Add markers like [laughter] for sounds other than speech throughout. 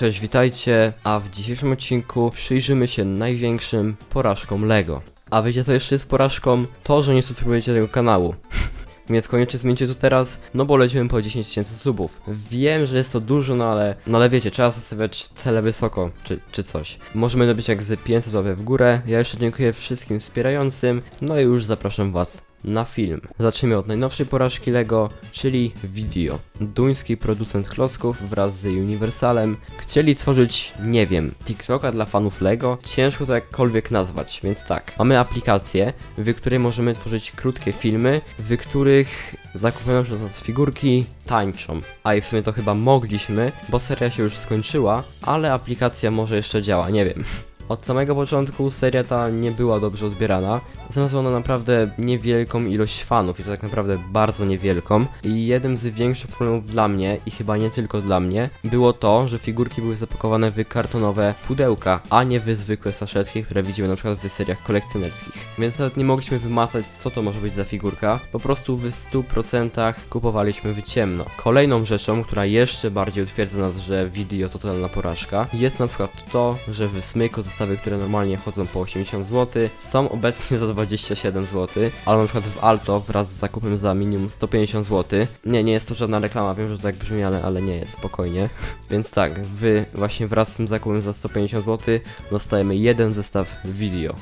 Cześć, witajcie, a w dzisiejszym odcinku przyjrzymy się największym porażkom LEGO. A wiecie co jeszcze jest porażką? To, że nie subskrybujecie tego kanału. [laughs] Więc koniecznie zmieńcie to teraz, no bo lecimy po 10 tysięcy subów. Wiem, że jest to dużo, no ale, no ale wiecie, trzeba zostawiać cele wysoko, czy, czy coś. Możemy dobić jak z 500 łapek w górę. Ja jeszcze dziękuję wszystkim wspierającym, no i już zapraszam was na film. Zacznijmy od najnowszej porażki LEGO, czyli Video. Duński producent klocków wraz z Universalem chcieli stworzyć, nie wiem, TikToka dla fanów LEGO. Ciężko to jakkolwiek nazwać, więc tak. Mamy aplikację, w której możemy tworzyć krótkie filmy, w których zakupione przez nas figurki tańczą. A i w sumie to chyba mogliśmy, bo seria się już skończyła, ale aplikacja może jeszcze działa, nie wiem. [laughs] Od samego początku seria ta nie była dobrze odbierana. Znalazła ona naprawdę niewielką ilość fanów i to tak naprawdę bardzo niewielką. I jednym z większych problemów dla mnie, i chyba nie tylko dla mnie, było to, że figurki były zapakowane w kartonowe pudełka, a nie w zwykłe saszetki, które widzimy na przykład w seriach kolekcjonerskich. Więc nawet nie mogliśmy wymazać, co to może być za figurka. Po prostu w 100% kupowaliśmy w ciemno. Kolejną rzeczą, która jeszcze bardziej utwierdza nas, że video totalna porażka, jest na przykład to, że w Smyko zestawy, które normalnie chodzą po 80 zł, są obecnie za 27 zł, ale na przykład w Alto wraz z zakupem za minimum 150 zł. Nie, nie jest to żadna reklama, wiem, że tak brzmi, ale, ale nie jest, spokojnie. [laughs] Więc tak, wy właśnie wraz z tym zakupem za 150 zł dostajemy jeden zestaw video.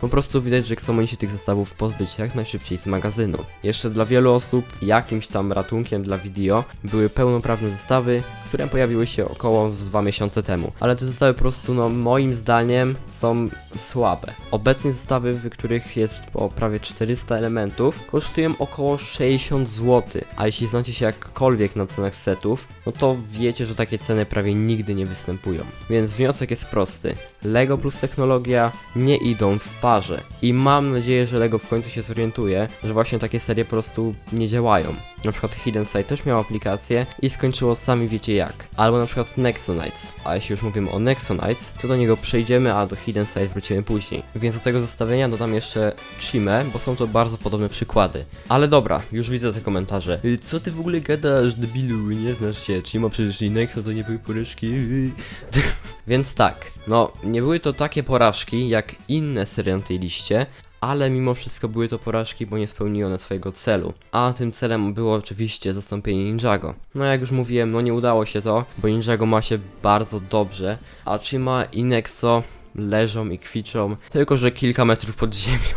Po prostu widać, że chcą oni się tych zestawów pozbyć jak najszybciej z magazynu. Jeszcze dla wielu osób jakimś tam ratunkiem dla video były pełnoprawne zestawy, które pojawiły się około z dwa miesiące temu. Ale te zestawy po prostu, no moim zdaniem, są słabe. Obecnie zestawy, w których jest po prawie 400 elementów, kosztują około 60 zł. A jeśli znacie się jakkolwiek na cenach setów, no to wiecie, że takie ceny prawie nigdy nie występują. Więc wniosek jest prosty. Lego plus technologia nie idą w parze. I mam nadzieję, że Lego w końcu się zorientuje, że właśnie takie serie po prostu nie działają. Na przykład Hidden Side też miał aplikację i skończyło sami wiecie jak. Albo na przykład Nexonites. A jeśli już mówimy o Nexonites, to do niego przejdziemy, a do Hidden Side wrócimy później. Więc do tego zestawienia dodam jeszcze Chimę, bo są to bardzo podobne przykłady. Ale dobra, już widzę te komentarze. Y, Co ty w ogóle gadasz, debilu? Nie znasz się. Chima przecież i Nexo to nie były porażki. [laughs] Więc tak, no nie były to takie porażki jak inne serie na tej liście, ale mimo wszystko były to porażki, bo nie spełniły one swojego celu. A tym celem było oczywiście zastąpienie Ninjago. No jak już mówiłem, no nie udało się to, bo Ninjago ma się bardzo dobrze, a Chima i Nexo leżą i kwiczą, tylko że kilka metrów pod ziemią.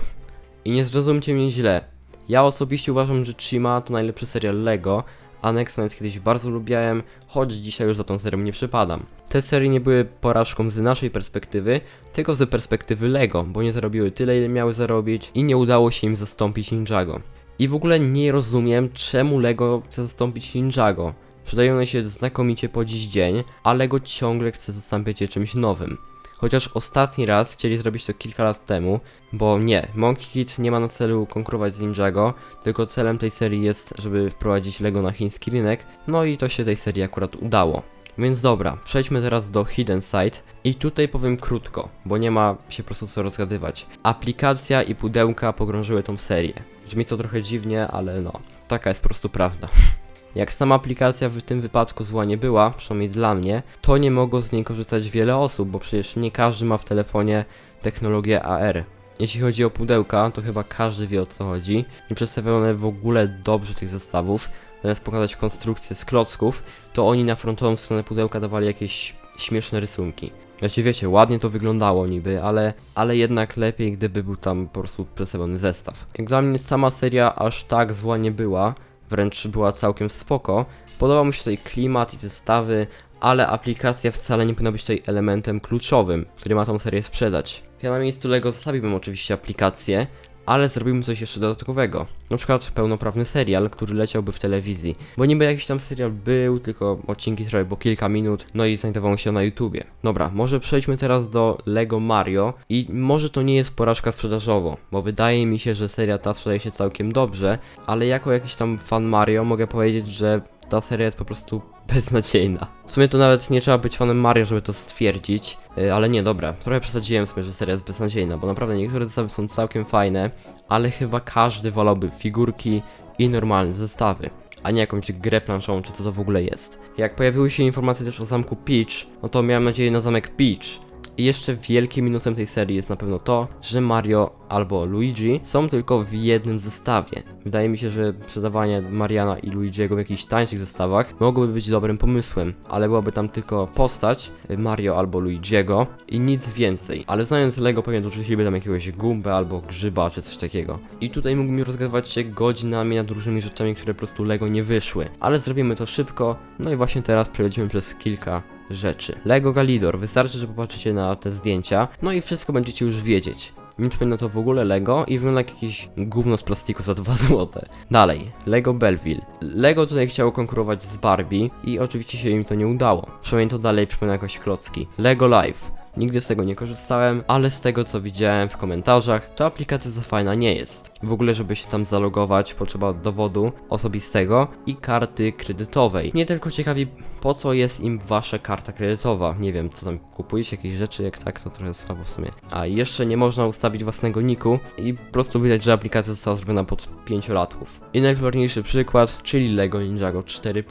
I nie zrozumcie mnie źle. Ja osobiście uważam, że Chima to najlepszy serial Lego, a Nexonites kiedyś bardzo lubiałem, choć dzisiaj już za tą serią nie przypadam. Te serie nie były porażką z naszej perspektywy, tylko z perspektywy Lego, bo nie zarobiły tyle, ile miały zarobić i nie udało się im zastąpić Ninjago. I w ogóle nie rozumiem, czemu Lego chce zastąpić Ninjago. Sprzedają one się znakomicie po dziś dzień, a Lego ciągle chce zastąpić je czymś nowym. Chociaż ostatni raz chcieli zrobić to kilka lat temu, bo nie, Monkey Kid nie ma na celu konkurować z Ninjago, tylko celem tej serii jest, żeby wprowadzić Lego na chiński rynek, no i to się tej serii akurat udało. Więc dobra, przejdźmy teraz do Hidden Side i tutaj powiem krótko, bo nie ma się po prostu co rozgadywać. Aplikacja i pudełka pogrążyły tą serię. Brzmi to trochę dziwnie, ale no, taka jest po prostu prawda. [laughs] Jak sama aplikacja w tym wypadku zła nie była, przynajmniej dla mnie, to nie mogło z niej korzystać wiele osób, bo przecież nie każdy ma w telefonie technologię AR. Jeśli chodzi o pudełka, to chyba każdy wie o co chodzi. Nie przedstawiają one w ogóle dobrze tych zestawów. Zamiast pokazać konstrukcję z klocków, to oni na frontową stronę pudełka dawali jakieś śmieszne rysunki. Znaczy wiecie, ładnie to wyglądało niby, ale, ale jednak lepiej, gdyby był tam po prostu przedstawiony zestaw. Jak dla mnie sama seria aż tak zła nie była, wręcz była całkiem spoko. Podobał mi się tutaj klimat i zestawy, ale aplikacja wcale nie powinna być tutaj elementem kluczowym, który ma tą serię sprzedać. Ja na miejscu Lego zostawiłbym oczywiście aplikację, ale zrobimy coś jeszcze dodatkowego. Na przykład pełnoprawny serial, który leciałby w telewizji. Bo niby jakiś tam serial był, tylko odcinki trwały po kilka minut, no i znajdował się na YouTubie. Dobra, może przejdźmy teraz do Lego Mario i może to nie jest porażka sprzedażowo, bo wydaje mi się, że seria ta sprzedaje się całkiem dobrze, ale jako jakiś tam fan Mario mogę powiedzieć, że ta seria jest po prostu beznadziejna. W sumie to nawet nie trzeba być fanem Mario, żeby to stwierdzić, yy, ale nie, dobra, trochę przesadziłem w sumie, że seria jest beznadziejna, bo naprawdę niektóre zestawy są całkiem fajne, ale chyba każdy wolałby figurki i normalne zestawy. a nie jakąś grę planszową, czy co to w ogóle jest. Jak pojawiły się informacje też o zamku Peach, no to miałem nadzieję na zamek Peach. I jeszcze wielkim minusem tej serii jest na pewno to, że Mario albo Luigi są tylko w jednym zestawie. Wydaje mi się, że sprzedawanie Mariana i Luigiego w jakichś tańszych zestawach mogłoby być dobrym pomysłem, ale byłaby tam tylko postać y, Mario albo Luigiego i nic więcej. Ale znając Lego pewnie dorzuciliby tam jakiegoś gumbę albo grzyba czy coś takiego. I tutaj mógłbym rozgadywać się godzinami nad różnymi rzeczami, które po prostu Lego nie wyszły. Ale zrobimy to szybko, no i właśnie teraz przechodzimy przez kilka rzeczy. Lego Galidor, wystarczy, że popatrzycie na te zdjęcia, no i wszystko będziecie już wiedzieć. Nie przypomina to w ogóle Lego i wygląda jak jakieś gówno z plastiku za [laughs] 2 złote. Dalej, Lego Belleville. Lego tutaj chciało konkurować z Barbie i oczywiście się im to nie udało. Przynajmniej to dalej przypomina jakoś klocki. Lego Live. Nigdy z tego nie korzystałem, ale z tego co widziałem w komentarzach, to aplikacja za fajna nie jest. W ogóle, żeby się tam zalogować, potrzeba dowodu osobistego i karty kredytowej. Mnie tylko ciekawi, po co jest im wasza karta kredytowa. Nie wiem, co tam kupujecie, jakieś rzeczy, jak tak, to trochę słabo w sumie. A jeszcze nie można ustawić własnego niku i po prostu widać, że aplikacja została zrobiona pod 5-latków. I najpopularniejszy przykład, czyli Lego Ninjago 4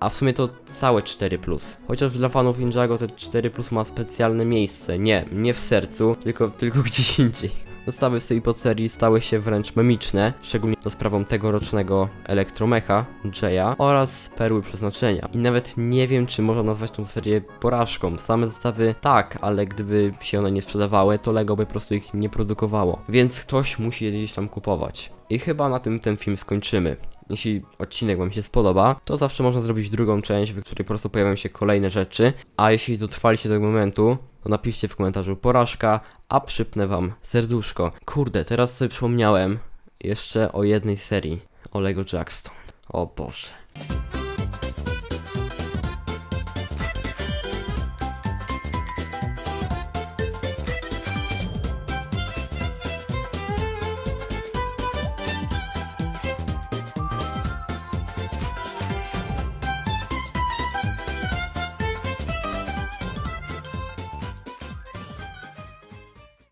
a w sumie to całe 4 Chociaż dla fanów Ninjago te 4 ma specjalne miejsce. Nie, nie w sercu, tylko, tylko [laughs] gdzieś indziej. Dostawy z tej podserii stały się wręcz memiczne, szczególnie za sprawą tegorocznego Elektromecha, Jaya oraz Perły Przeznaczenia. I nawet nie wiem, czy można nazwać tą serię porażką. Same zestawy tak, ale gdyby się one nie sprzedawały, to Lego by po prostu ich nie produkowało. Więc ktoś musi je gdzieś tam kupować. I chyba na tym ten film skończymy. Jeśli odcinek Wam się spodoba, to zawsze można zrobić drugą część, w której po prostu pojawią się kolejne rzeczy. A jeśli dotrwaliście do tego momentu, to napiszcie w komentarzu porażka, a przypnę Wam serduszko. Kurde, teraz sobie przypomniałem jeszcze o jednej serii, o Lego Jackstone. O Boże.